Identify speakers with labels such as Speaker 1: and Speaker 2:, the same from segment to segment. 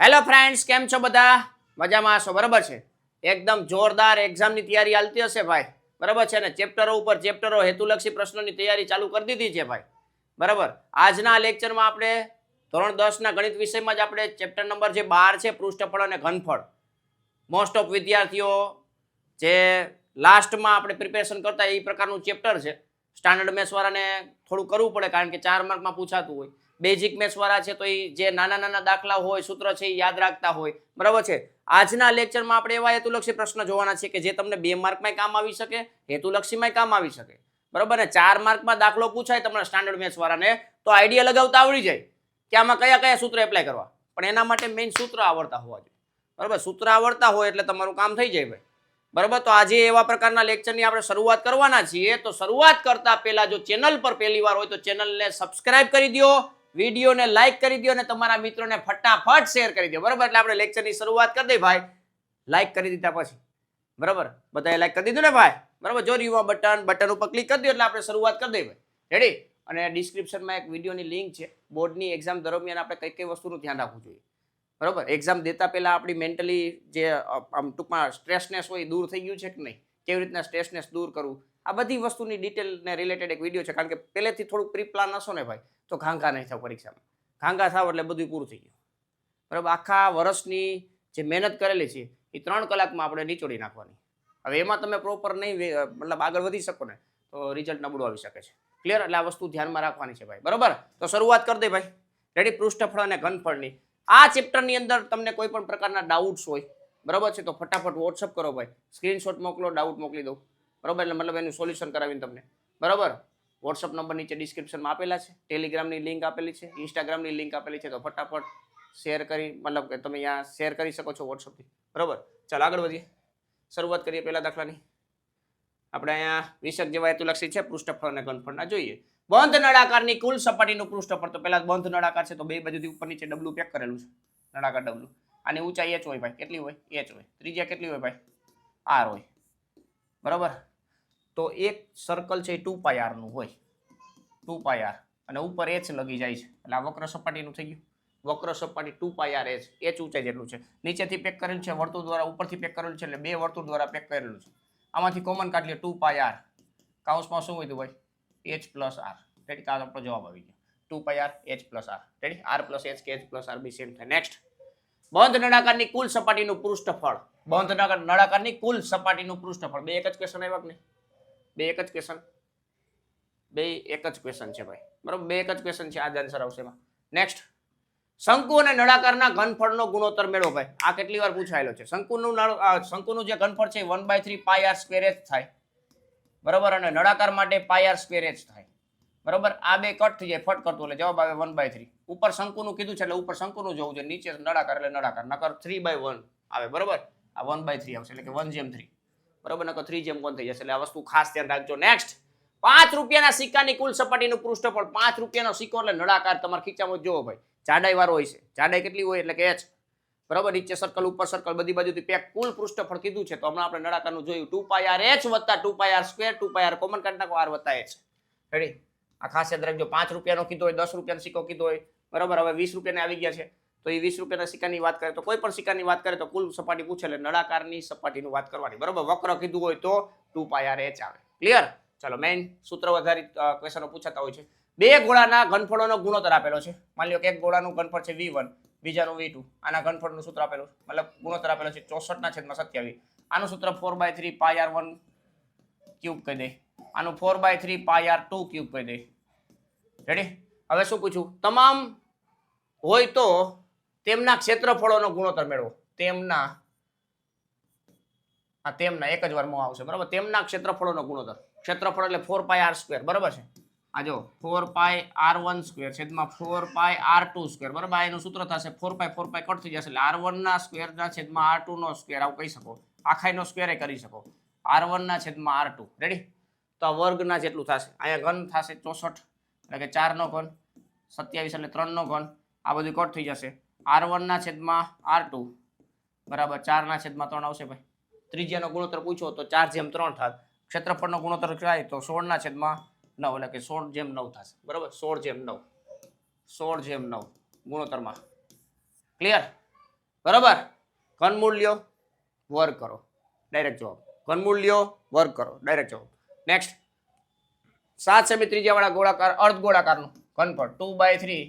Speaker 1: Hello friends કેમ છો બધા? મજામાં હશો, બરાબર છે? એકદમ જોરદાર એક્ઝામની તૈયારી હાલતી હશે ભાઈ. બરાબર છે ને? ચેપ્ટરો ઉપર ચેપ્ટરો હેતુલક્ષી પ્રશ્નોની તૈયારી ચાલુ કરી દીધી છે ભાઈ. બરાબર? આજના લેક્ચરમાં આપણે ધોરણ દસના ગણિત વિષયમાં જ આપણે ચેપ્ટર નંબર જે બાર છે, પૃષ્ઠફળ અને ઘનફળ. મોસ્ટ ઓફ વિદ્યાર્થીઓ જે લાસ્ટમાં આપણે પ્રિપેરેશન કરતા એ પ્રકારનું ચેપ્ટર છે. સ્ટાન્ડર્ડ મેથ્સવાળાને થોડું કરવું પડે, કારણ કે ચાર માર્કમાં પૂછાતું હોય. બેઝિક મેથ્સવાળા છે, તો એ જે નાના નાના દાખલા હોય, સૂત્ર છે એ યાદ રાખતા હોય. બરાબર છે? આજના લેક્ચરમાં આપણે એવા હેતુલક્ષી પ્રશ્ન જોવાના છે કે જે તમને બે માર્કમાં કામ આવી શકે હેતુલક્ષીમાં કામ આવી શકે. બરાબર ને? ચાર માર્કમાં દાખલો પૂછાય તમને સ્ટાન્ડર્ડ મેથ્સવાળાને તો આઈડિયા લગાવતા આવડી જાય. કે આમાં કયા કયા સૂત્ર એપ્લાય કરવા? પણ એના માટે મેઇન સૂત્ર આવડતા હોવા જોઈએ. બરાબર? સૂત્ર આવડતા હોય એટલે તમારું કામ થઈ જાય ભાઈ. બરાબર? તો આજે એવા પ્રકારના લેક્ચરની આપણે શરૂઆત કરવાના છીએ. તો શરૂઆત કરતા પહેલા જો ચેનલ પર પહેલી વાર હોય તો ચેનલને સબસ્ક્રાઇબ કરી દો વિડીયોને લાઈક કરી દો અને તમારા મિત્રોને ફટાફટ શેર કરી દો. બરાબર? એટલે આપણે લેક્ચરની શરૂઆત કરી દઈએ ભાઈ. લાઈક કરી દીધા પછી. બરાબર? બધાએ લાઈક કરી દીધું ને ભાઈ? બરાબર? જો યુવા બટન બટન ઉપર ક્લિક કરી દો એટલે આપણે શરૂઆત કરી દઈએ ભાઈ. રેડી અને ડિસ્ક્રિપ્શનમાં એક વિડીયોની લિંક છે. બોર્ડની એક્ઝામ દરમિયાન આપણે કઈ કઈ વસ્તુનું ધ્યાન રાખવું જોઈએ. બરાબર? એક્ઝામ દેતા પહેલા આપણી મેન્ટલી જે આમ ટૂંકમાં સ્ટ્રેસનેસ હોય દૂર થઈ ગયું છે કે નહીં? કેવી રીતના સ્ટ્રેસનેસ દૂર કરવું? આ બધી વસ્તુની ડિટેલને રિલેટેડ એક વીડિયો છે, કારણ કે પહેલેથી થોડુંક પ્રી પ્લાન હશો ને ભાઈ, તો ઘાંઘા નહીં થાવ પરીક્ષામાં. ઘાંઘા થાવ એટલે બધું પૂરું થઈ ગયું. બરાબર? આખા વર્ષની જે મહેનત કરેલી છે, એ ત્રણ કલાકમાં આપણે નીચોડી નાખવાની. હવે એમાં તમે પ્રોપર નહીં મતલબ આગળ વધી શકો ને, તો રિઝલ્ટ નબળું આવી શકે છે. ક્લિયર એટલે આ વસ્તુ ધ્યાનમાં રાખવાની છે ભાઈ. બરાબર? તો શરૂઆત કરી દે ભાઈ. રેડી પૃષ્ઠફળ અને ઘનફળની. આ ચેપ્ટરની અંદર તમને કોઈ પણ પ્રકારના ડાઉટ્સ હોય, બરાબર છે, તો ફટાફટ વોટ્સઅપ કરો ભાઈ. સ્ક્રીનશોટ મોકલો ડાઉટ મોકલી દઉં. બરાબર? એટલે મતલબ એનું સોલ્યુશન કરાવીને તમને. બરાબર? વોટ્સઅપ નંબર નીચે ડિસ્ક્રિપ્શનમાં આપેલા છે. ટેલિગ્રામની લિંક આપેલી છે. ઇન્સ્ટાગ્રામની લિંક આપેલી છે. તો ફટાફટ શેર કરી, મતલબ કે તમે અહીંયા શેર કરી શકો છો વોટ્સઅપથી બરાબર? ચાલ આગળ વધીએ. શરૂઆત કરીએ પહેલા દાખલાની. આપણે અહીંયા વિષક જેવા હેતુલક્ષી છે. પૃષ્ઠફળ અને ઘનફળના. જોઈએ. બંધ નળાકારની કુલ સપાટીનું પૃષ્ઠફળ. તો પહેલા બંધ નળાકાર છે. તો બે બાજુથી ઉપર નીચે ડબલું પેક કરેલું છે. નળાકાર ડબલું આની ઊંચાઈ એચ હોય ભાઈ. કેટલી હોય? એચ હોય. ત્રિજ્યા કેટલી હોય ભાઈ? આર હોય. બરાબર? તો એક સર્કલ છે એ ટુ પાય આરનું હોય. ટુ પાય આર અને ઉપર એચ લગી જાય છે. એટલે આ વક્ર સપાટીનું થઈ ગયું. વક્ર સપાટી two pi r h h ઊંચાઈ જેટલું છે. નીચેથી પેક કરેલું છે, વર્તુળ દ્વારા ઉપરથી પેક કરેલું છે, એટલે બે વર્તુળ દ્વારા પેક કરેલું છે. આમાંથી કોમન કાઢી લે ટુ પાય આર કાઉન્સમાં શું હોય ભાઈ? એચ પ્લસ આર રેડી કાલ આપણો જવાબ આવી ગયો. Two pi r h plus r ready r plus h કે એચ પ્લસ આર બી સેમ થાય નેક્સ્ટ બંધ નળાકારની કુલ સપાટીનું પૃષ્ઠફળ. બંધ નળાકાર- નળાકારની કુલ સપાટીનું પૃષ્ઠફળ. બે એક જ ક્વેશ્ચન આવ્યા કે નહીં? બે એક જ ક્વેશ્ચન બે એક જ ક્વેશ્ચન છે ભાઈ. બરોબર? બે એક જ ક્વેશ્ચન છે આ જ આન્સર આવશે એમાં. નેક્સ્ટ શંકુ અને નળાકારના ઘનફળનો ગુણોત્તર મેળવો ભાઈ. આ કેટલી વાર પૂછાયેલો છે? શંકુનું શંકુનું જે ઘનફળ છે one by three pi r square h થાય. બરાબર? અને નળાકાર માટે પાય આર સ્ક્વેર એચ થાય. બરાબર? આ બે કટ થઈ જાય. ફટ કરતું એટલે જવાબ આવે વન બાય થ્રી ઉપર શંકુનું કીધું છે એટલે ઉપર શંકુનું જોવું જોઈએ. નીચે નળાકાર એટલે નળાકાર. નકર થ્રી બાય વન આવે. બરાબર? આ વન બાય થ્રી આવશે. એટલે કે વન જેમ થ્રી બરાબર નકો થ્રી જેમ કોણ થઈ જશે? એટલે આ વસ્તુ ખાસ ધ્યાન રાખજો. નેક્સ્ટ પાંચ રૂપિયાના સિક્કાની કુલ સપાટીનું પૃષ્ઠફળ. પાંચ રૂપિયાનો સિક્કો એટલે નળાકાર. તમારે ખીચામાં જોવો ભાઈ જાડાઈ વાળો હોય છે. જાડાઈ કેટલી હોય એટલે કે એચ બરાબર, નીચે સર્કલ ઉપર સર્કલ બધી બાજુથી પેક કુલ પૃષ્ઠફળ કીધું છે. તો હમણાં આપણે નળાકારનું જોયું. ટુ પાય આર એચ વત્તા two pi r square two pi common કાઢ નાખો આર વત્તા એચ રેડી આ ખાસ યાદ રાખજો. પાંચ રૂપિયાનો કીધો હોય, દસ રૂપિયાનો સિક્કો કીધો હોય. બરાબર, હવે વીસ રૂપિયાને આવી ગયા છે. તો એ વીસ રૂપિયાના સિક્કાની વાત કરે તો કોઈ પણ સિક્કાની વાત કરે તો કુલ સપાટી પૂછે એટલે નળાકારની સપાટીની વાત કરવાની. બરોબર? વક્ર કીધું હોય તો ટુ પાય આર એચ આવે. ક્લિયર ચાલો મેઇન સૂત્ર આધારિત ક્વેશ્ચનો પૂછાતા હોય છે. બે ગોળાના ઘનફળોનો ગુણોત્તર આપેલો છે. માની લો કે એક ગોળાનું ઘનફળ છે વી વન, બીજાનું વી ટુ. આના ઘનફળનું સૂત્ર આપેલું મતલબ ગુણોત્તર આપેલો છે ચોસઠના છેદમાં સત્યાવીસ. આનું સૂત્ર four by three pi r one cube કહી દે. આનું four by three pi r two cube કહી દે. રેડી હવે શું પૂછું તમામ હોય તો તેમના ક્ષેત્રફળોનો ગુણોત્તર મેળવો. તેમના આ તેમના, એક જ વારમાં આવશે, બરાબર? તેમના ક્ષેત્રફળોનો ગુણોત્તર. ક્ષેત્રફળ એટલે ફોર પાય આર સ્ક્વેર બરાબર છે? આ જો four pi r one square છેદમાં four pi r two square બરાબર? એનું સૂત્ર થશે four pi four pi cut થઈ જશે. એટલે આર વનના સ્ક્વેરના છેદમાં આર ટુનો સ્ક્વેર આવું કહી શકો. આખાઈનો સ્ક્વેર કરી શકો. આર વનના છેદમાં આર ટુ રેડી તો આ વર્ગના જેટલું થશે. અહીંયા ઘન થશે ચોસઠ, એટલે કે ચારનો ઘન, સત્યાવીસ એટલે ત્રણનો ઘન. આ બધું કટ થઈ જશે. આર વનના છેદમાં આર ટુ. બરાબર, ચારના છેદમાં ત્રણ આવશે ભાઈ. ત્રિજ્યાનો ગુણોત્તર પૂછો તો ચાર જેમ ત્રણ થાત. ક્ષેત્રફળનો ગુણોત્તર થાય તો સોળના છેદમાં નવ, એટલે કે સોળ જેમ નવ થશે. બરાબર, સોળ જેમ નવ. સોળ જેમ નવ, ગુણોત્તરમાં. ક્લિયર બરાબર? ઘનમૂળ લ્યો વર્ગ કરો. ડાયરેક્ટ જવાબ. ઘનમૂળ લ્યો વર્ગ કરો. ડાયરેક્ટ જવાબ. નેક્સ્ટ સાત સેમી ત્રિજ્યાવાળા ગોળાકાર અર્ધ ગોળાકારનું ઘનફળ. Two by three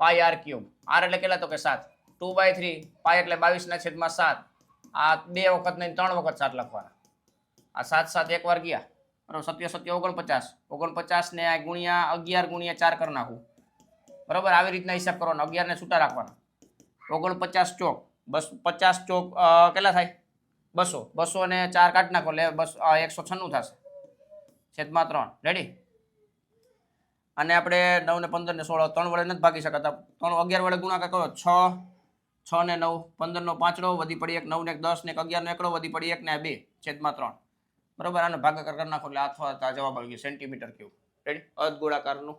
Speaker 1: pi r cube r એટલે કેટલા તો કે સાત? ટુ બાય થ્રી પાય એટલે બાવીસના છેદમાં સાત. આ બે વખત નહીં, ત્રણ વખત સાત લખવાના. આ સાત સાત એક વાર ગયા. બરાબર, સત્ય સત્ય ઓગણપચાસ. ઓગણપચાસ ને આ ગુણ્યા અગિયાર ગુણ્યા ચાર કરી નાખું. બરાબર, આવી રીતના હિસાબ કરવાનો. અગિયાર ને છૂટા રાખવાના. ઓગણપચાસ ચોક. બસ, પચાસ ચોક કેટલા થાય? બસો. બસો ને ચાર કાઢી નાખો એટલે બસ એકસો છન્નું થશે. છેદમાં ત્રણ. રેડી અને આપણે નવ ને પંદર ને સોળ, ત્રણ વડે નથી ભાગી શકાતા. ત્રણ અગિયાર વડે ગુણાકાર કરો, છ છ ને નવ પંદરનો પાંચડો, વધી પડી એક, નવ ને દસ ને અગિયારનો એકડો, વધી પડી એક ને બે, છેદમાં ત્રણ. બરોબર? આને ભાગાકાર કરી નાખો એટલે અથવા આ જવાબ આવી ગયો સેન્ટીમીટર ક્યુબ રેડી અર્ધ ગોળાકારનું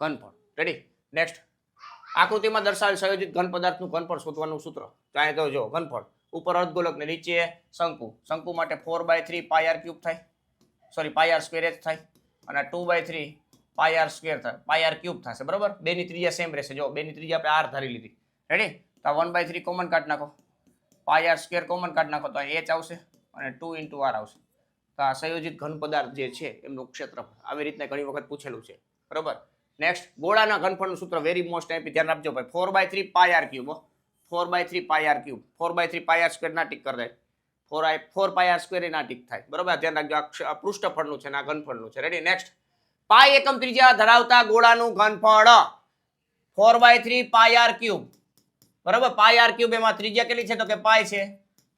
Speaker 1: ઘનફળ. રેડી નેક્સ્ટ આકૃતિમાં દર્શાવેલ સંયોજિત ઘન પદાર્થનું ઘનફળ શોધવાનું સૂત્ર. ત્યાં તો જો, ઘનફળ. ઉપર અર્ધગોલક ને નીચે શંકુ. શંકુ માટે four by three pi r cube થાય. સોરી પાય આર સ્ક્વેર જ થાય. અને two by three pi r square થાય. પાય આર ક્યુબ થશે, બરોબર? બેની ત્રીજા સેમ રહેશે. જો બેની ત્રીજા આપણે આર ધારી લીધી. રેડી તો વન બાય થ્રી કોમન કાઢ નાખો. પાય આર સ્ક્વેર કોમન કાઢ નાખો તો એચ આવશે અને ટુ ઇન્ટુ આર આવશે. તો આ સંયોજિત ઘન પદાર્થ જે છે, એમનું ક્ષેત્રફળ આવી રીતના ઘણી વખત પૂછેલું છે. બરોબર? નેક્સ્ટ ગોળાના ઘનફળનું સૂત્ર વેરી મોસ્ટ એમ્પી ધ્યાન રાખજો ભાઈ. Four by three pi r cube four by three pi r cube four by three pi r square ના ટીક કરી ફોર આઈ ફોર પાય આર સ્ક્વેર ના ટીક થાય. બરોબર? ધ્યાન રાખજો. આ પૃષ્ઠફળનું છે ને આ ઘનફળનું છે. રેડી નેક્સ્ટ પાય એકમ ત્રિજ્યા ધરાવતા ગોળાનું ઘનફળ. Four by three pi r cube બરાબર? પાય આર ક્યુબ એમાં ત્રિજ્યા કેટલી છે? તો કે પાય છે.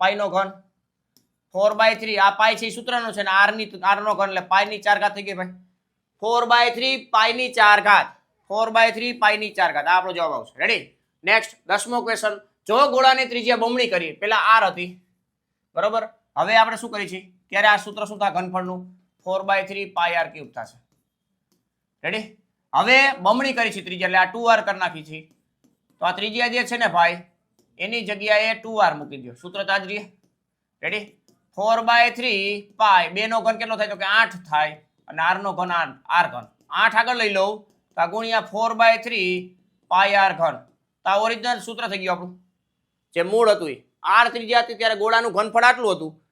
Speaker 1: પાયનો ઘન. ફોર બાય થ્રી આ પાય છે સૂત્રનો છે ને આરની ની આર નો ઘન. એટલે પાયની ચાર ઘાત થઈ ગઈ ભાઈ. ફોર બાય થ્રી પાયની ચાર ઘાત. ફોર બાય થ્રી પાયની ચાર ઘાત. આ આપણો જવાબ આવશે. રેડી નેક્સ્ટ દસમો ક્વેશ્ચન જો ગોળાની ત્રિજ્યા બમણી કરીએ, પેલા આર હતી. બરોબર? હવે આપણે શું કરીએ છીએ? ત્યારે આ સૂત્ર શું થાય ઘનફળનું. Four by three pi r cube થશે. રેડી હવે બમણી કરી છે ત્રીજી, એટલે આ ટુ આર કરી નાખી છે. તો આ ત્રિજ્યા જે છે ને ભાઈ, એની જગ્યાએ ટુ આર મૂકી દો સૂત્ર તો જ ready four by three pi બે નો ઘન કેટલો થાય? તો કે આઠ થાય. અને આર નો ઘન આઠ આર ઘન. આઠ આગળ લઈ લઉં. તો આ ગુણ્યા four by three pi r ઘન. તો આ ઓરિજિનલ સૂત્ર થઈ ગયું આપણું. જે મૂળ હતું એ. આર ત્રિજ્યા હતી ત્યારે ગોળાનું ઘનફળ આટલું હતું.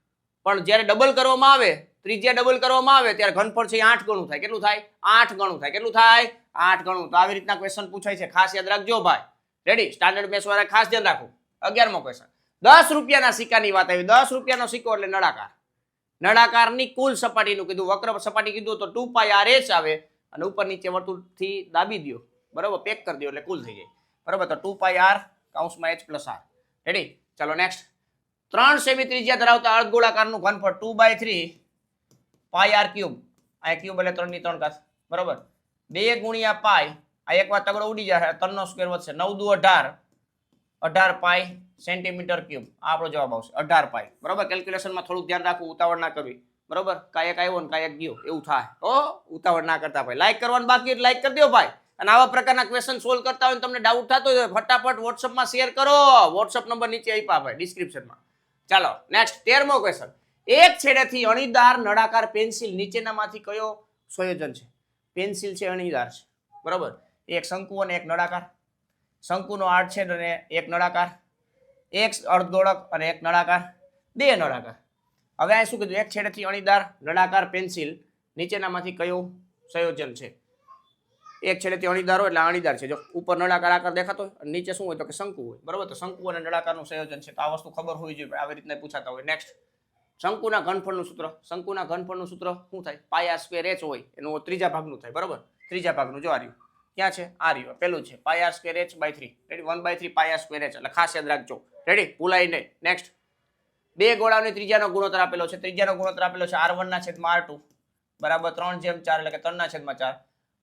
Speaker 1: પણ જ્યારે ડબલ કરવામાં આવે ત્રિજ્યા ડબલ કરવામાં આવે ત્યારે ઘનફળ છે આઠ ગણું થાય. કેટલું થાય? આઠ ગણું થાય. કેટલું થાય? આઠ ગણું. તો આવી રીતના ક્વેશ્ચન પૂછાય છે. ખાસ યાદ રાખજો ભાઈ. રેડી સ્ટાન્ડર્ડ મેથ્સ વાળા, ખાસ ધ્યાન રાખો. અગિયારમો ક્વેશ્ચન દસ રૂપિયાના સિક્કાની વાત આવી. દસ રૂપિયાનો સિક્કો એટલે નળાકાર. નળાકારની કુલ સપાટીનું કીધું, વક્ર સપાટી કીધું, તો ટુ પાય આર એચ આવે અને ઉપર નીચે વર્તુળથી દાબી દો બરાબર? પેક કરી દો એટલે કુલ થઈ જાય. બરાબર? તો ટુ પાય આર કાઉન્સમાં એચ પ્લસ આર. રેડી ચાલો નેક્સ્ટ ત્રણ સેમી ત્રિજ્યા ધરાવતા અર્ધગોળાકારનું ઘનફળ two by three. Pi r cube. આ ક્યુબ એટલે ત્રણની ત્રણ કાસ બરાબર? બે ગુણ્યા પાય આ એક વાર તગડો ઉડી જાય ત્રણનો સ્ક્વેર વધશે. નવ દુ અઢાર. અઢાર પાય સેન્ટીમીટર ક્યુબ આ આપણો જવાબ આવશે. અઢાર પાય બરોબર? કેલ્ક્યુલેશનમાં થોડુંક ધ્યાન રાખવું, ઉતાવળ ના કરવી. બરાબર? કાયક આવ્યો ને કાયક ગયો. એવું થાય. ઓ ઉતાવળ ના કરતા ભાઈ. લાઈક કરવાનું બાકી એટલે લાઈક કરી દો ભાઈ. અને આવા પ્રકારના ક્વેશ્ચન સોલ્વ કરતા હોય તમને ડાઉટ થતો હોય ફટાફટ વોટ્સઅપમાં શેર કરો. વોટ્સઅપ નંબર નીચે આપ્યા ભાઈ ડિસ્ક્રિપ્શનમાં ચાલો નેક્સ્ટ તેરમો ક્વેશ્ચન એક છેડેથી અણીદાર નળાકાર પેન્સિલ નીચેનામાંથી કયો સંયોજન છે? પેન્સિલ છે, અણીદાર છે. બરાબર? એક શંકુ અને એક નળાકાર. શંકુનો આઠ છેડ અને એક નળાકાર. એક અર્ધગોળક અને એક નળાકાર. બે નળાકાર. હવે આ શું કીધું? એક છેડેથી અણીદાર નળાકાર પેન્સિલ નીચેનામાંથી કયો સંયોજન છે? એક છેડેથી અણીદાર હોય એટલે અણીદાર છે. જો ઉપર નળાકાર આકાર દેખાતો હોય નીચે શું હોય તો કે શંકુ હોય. બરાબર? તો શંકુ અને નળાકારનું સંયોજન છે. તો આ વસ્તુ ખબર હોવી જોઈએ. આવી રીતના પૂછાતા હોય. નેક્સ્ટ શંકુના ઘનફળનું સૂત્ર, શંકુના ઘનફળનું સૂત્ર શું થાય? પાયા સ્ક્વેર એચ હોય, એનું ત્રીજા ભાગનું થાય, બરાબર? ત્રીજા ભાગનું જો આ રહ્યું ક્યાં છે? આ રહ્યું પેલું છે. પાયા square h by three ready one by three પાયા સ્ક્વેર એચ એટલે ખાસ યાદ રાખજો. રેડી ભૂલાય નહીં નેક્સ્ટ બે ગોળાની ત્રીજાનો ગુણોત્તર આપેલો છે. ત્રીજાનો ગુણોત્તર આપેલો છે આર વનના છેદમાં આર ટુ. બરાબર? ત્રણ જેમ ચાર એટલે કે ત્રણના છેદમાં ચાર.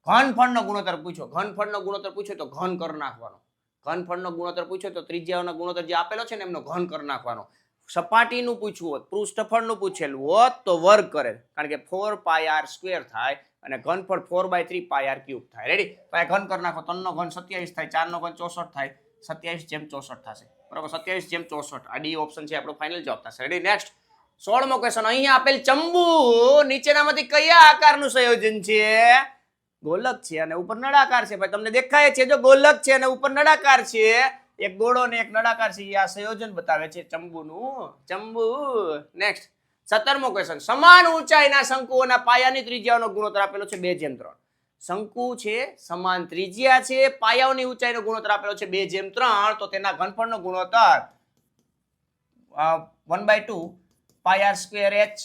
Speaker 1: ઘનફળનો ગુણોત્તર પૂછો. ઘનફળનો ગુણોત્તર પૂછો તો ઘન કરી નાખવાનો. ઘનફળનો ગુણોત્તર પૂછો તો ત્રિજ્યાનો ગુણોત્તર જે આપેલો છે ને એમનો ઘન કરી નાખવાનો. સપાટીનું પૂછવું હોત પૃષ્ઠફળનું પૂછેલું હોત તો વર્ગ કરે. કારણ કે ફોર પાય આર સ્ક્વેર થાય અને ઘનફળ four by three pi r cube થાય. રેડી પાય ઘન કરી નાખો. ત્રણનો ઘન સત્યાવીસ થાય, ચારનો ઘન ચોસઠ થાય. સત્યાવીસ જેમ ચોસઠ થશે. બરાબર? સત્યાવીસ જેમ ચોસઠ. આ ડી ઓપ્શન છે, આપણો ફાઇનલ જવાબ થશે. રેડી નેક્સ્ટ સોળમો ક્વેશ્ચન અહીંયા આપેલ ચંબુ નીચેનામાંથી કયા આકારનું સંયોજન છે? ગોલક છે અને ઉપર નળાકાર છે. ભાઈ, તમને દેખાય છે જો ગોલક છે અને ઉપર નળાકાર છે એક ગોળો ને એક નળાકાર છે આ સંયોજન બતાવે છે ચંબુનું. ચંબુ નેક્સ્ટ સત્તરમો ક્વેશ્ચન સમાન ઊંચાઈના શંકુઓના પાયાની ત્રિજ્યાનો ગુણોત્તર આપેલો છે બે જેમ ત્રણ. શંકુ છે, સમાન ત્રિજ્યા છે, પાયાઓની ઊંચાઈનો ગુણોત્તર આપેલો છે બે જેમ ત્રણ. તો તેના ઘનફળનો ગુણોત્તર one by two pi square H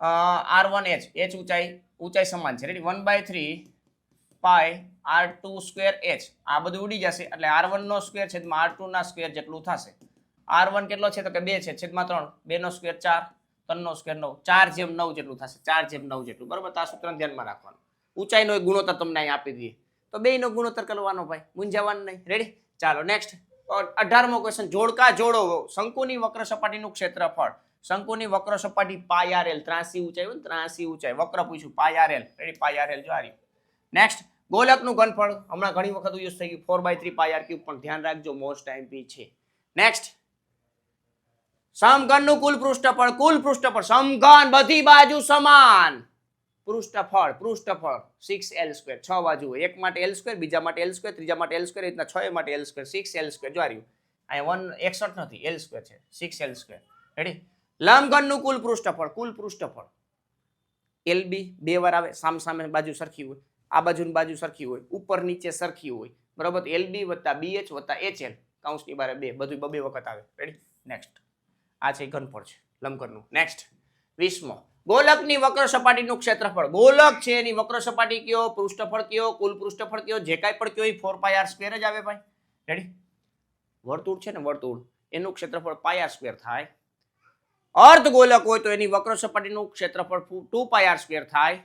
Speaker 1: R one H H ઊંચાઈ ઊંચાઈ સમાન છે. Ready one by three pi R two square H. આ બધું ઉડી જશે. એટલે આર વનનો સ્કવેર છેદમાં આર ટુના સ્ક્વેર જેટલું થશે. આર વન કેટલો છે? તો કે બે છે. છેદમાં ત્રણ. બેનો સ્કવેર ચાર. ત્રણનો સ્ક્વેર નવ. ચાર જેમ નવ જેટલું થશે. ચાર જેમ નવ જેટલું. બરાબર? તો આ સૂત્રને ધ્યાનમાં રાખવાનું. ઊંચાઈનો એક ગુણોત્તર તમને અહીં આપી દઈએ. તો બેનો ગુણોત્તર કરવાનો ભાઈ. મૂંઝાવાનું નહીં. રેડી ચાલો નેક્સ્ટ અઢારમો ક્વેશ્ચન જોડકા જોડો. શંકુની વક્ર સપાટીનું ક્ષેત્રફળ. શંકુની વક્ર સપાટી પાય આર એલ ત્રાસી ઊંચાઈ ત્રાસી ઊંચાઈ. વક્ર પૂછ્યું. Pi r ready pi r l જો આ નેક્સ્ટ ગોલકનું ઘનફળ હમણાં ઘણી વખત યુઝ થઈ ગયું. Four by three pi r પણ ધ્યાન રાખજો મોસ્ટ આઈમ્પી છે. નેક્સ્ટ સમઘનનું કુલ પૃષ્ઠફળ કુલ પૃષ્ઠફળ, સમઘન, બધી બાજુ સમાન. પૃષ્ઠફળ પૃષ્ઠફળ સિક્સ એલ સ્ક્વેર છ બાજુ એક માટે એલ સ્ક્વેર બીજા માટે એલ સ્ક્વેર ત્રીજા માટે એલ સ્ક્વેર રીતના છ માટે l square six l square જો આ અહીંયા વન એકસઠ નથી એલ સ્ક્વેર છે સિક્સ એલ સ્ક્વેર રેડી લંબઘનનું કુલ પૃષ્ઠફળ કુલ પૃષ્ઠફળ. એલ બી બે વાર આવે, સામ સામે બાજુ સરખી હોય. આ બાજુની બાજુ સરખી હોય, ઉપર નીચે સરખી હોય. બરાબર? એલ બી વત્તા બી એચ વત્તા એચ એલ કાઉન્સની બારે બે બધું બબે વખત આવે. રેડી નેક્સ્ટ આ છે ઘનફળ છે, લંબઘનનું. નેક્સ્ટ વીસમો. ગોલકની વક્ર સપાટીનું ક્ષેત્રફળ. ગોલક છે એની વક્ર સપાટી કયો? પૃષ્ઠફળ કયો? કુલ પૃષ્ઠફળ કયો? જે કાંઈ પણ કયો, એ ફોર પાય આર સ્ક્વેર જ આવે ભાઈ. રેડી વર્તુળ છે ને વર્તુળ? એનું ક્ષેત્રફળ પાય આર સ્ક્વેર થાય. અર્ધ ગોલક હોય તો એની વક્ર સપાટીનું ક્ષેત્રફળ ટુ પાય આર સ્ક્વેર થાય.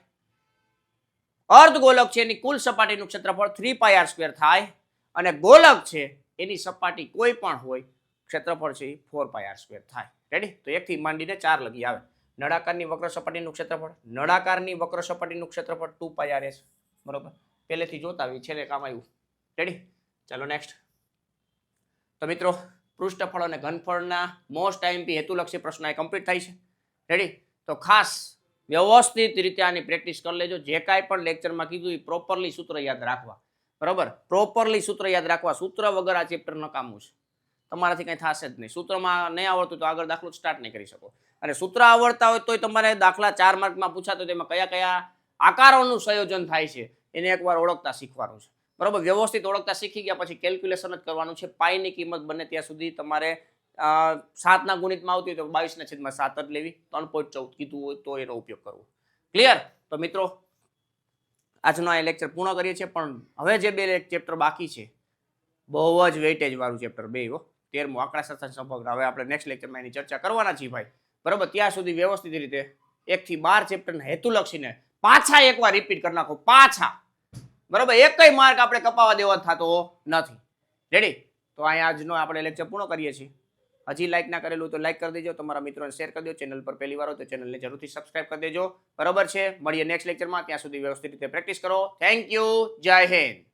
Speaker 1: અર્ધ ગોલક છે એની કુલ સપાટીનું ક્ષેત્રફળ થ્રી પાય આર સ્ક્વેર થાય અને ગોલક છે એની સપાટી કોઈ પણ હોય, ક્ષેત્રફળ છે એ ફોર પાય આર સ્ક્વેર થાય. રેડી તો એકથી માંડીને ચાર લગી આવે. નળાકારની વક્ર સપાટીનું ક્ષેત્રફળ, નળાકારની વક્ર સપાટીનું ક્ષેત્રફળ ટુ પાય આર એસ બરોબર? પહેલેથી જોતા આવી છેલ્લે કામ આવ્યું. રેડી ચાલો નેક્સ્ટ તો મિત્રો, પૃષ્ઠફળ અને ઘનફળના મોસ્ટ ટાઈમથી હેતુલક્ષી પ્રશ્ન એ કમ્પ્લીટ થાય છે. રેડી તો ખાસ વ્યવસ્થિત રીતે આની પ્રેક્ટિસ કરી લેજો. જે કાંઈ પણ લેક્ચરમાં કીધું એ પ્રોપરલી સૂત્ર યાદ રાખવા. બરાબર? પ્રોપરલી સૂત્ર યાદ રાખવા. સૂત્ર વગર આ ચેપ્ટર નકામું છે. તમારાથી કંઈ થશે જ નહીં. સૂત્રમાં નહીં આવડતું તો આગળ દાખલો સ્ટાર્ટ નહીં કરી શકો. અને સૂત્ર આવડતા હોય તોય તમારે દાખલા ચાર માર્કમાં પૂછાતો તેમાં કયા કયા આકારોનું સંયોજન થાય છે, એને એકવાર ઓળખતા શીખવાનું છે. બરાબર? વ્યવસ્થિત ઓળખતા શીખી ગયા પછી કેલ્ક્યુલેશન જ કરવાનું છે. પાઈની કિંમત બને ત્યાં સુધી તમારે સાતના ગુણિતમાં આવતી હોય તો બાવીસના છેદમાં સાત જ લેવી. ત્રણ પોઈન્ટ ચૌદ કીધું હોય તો એનો ઉપયોગ કરવો. ક્લિયર તો મિત્રો, આજનો આ લેક્ચર પૂર્ણ કરીએ છીએ, પણ હવે જે બે ચેપ્ટર બાકી છે, બહુ જ વેઇટેજ વાળું ચેપ્ટર બે હો. તેરમું આંકડાશાસ્ત્ર સંપર્ક હવે આપણે નેક્સ્ટ લેક્ચરમાં એની ચર્ચા કરવાના છીએ ભાઈ. બરોબર? ત્યાં સુધી વ્યવસ્થિત રીતે એકથી બાર ચેપ્ટરના હેતુ લક્ષીને પાછા એકવાર રિપીટ કરી નાખો. પાછા. બરોબર? એકય માર્ક આપણે કપાવા દેવા થતો નથી. રેડી તો અહીંયા આજનો આપણે લેક્ચર પૂર્ણ કરીએ છીએ. હજી લાઇક ના કરેલું તો લાઇક કરી દેજો. તમારા મિત્રોને શેર કરી દો. ચેનલ પર પહેલી વાર તો ચેનલને જરૂરથી સબસ્ક્રાઇબ કરી દેજો. બરોબર છે? મળીએ નેક્સ્ટ લેક્ચરમાં ત્યાં સુધી વ્યવસ્થિત રીતે પ્રેક્ટિસ કરો. થેન્ક યુ જય હિન્દ.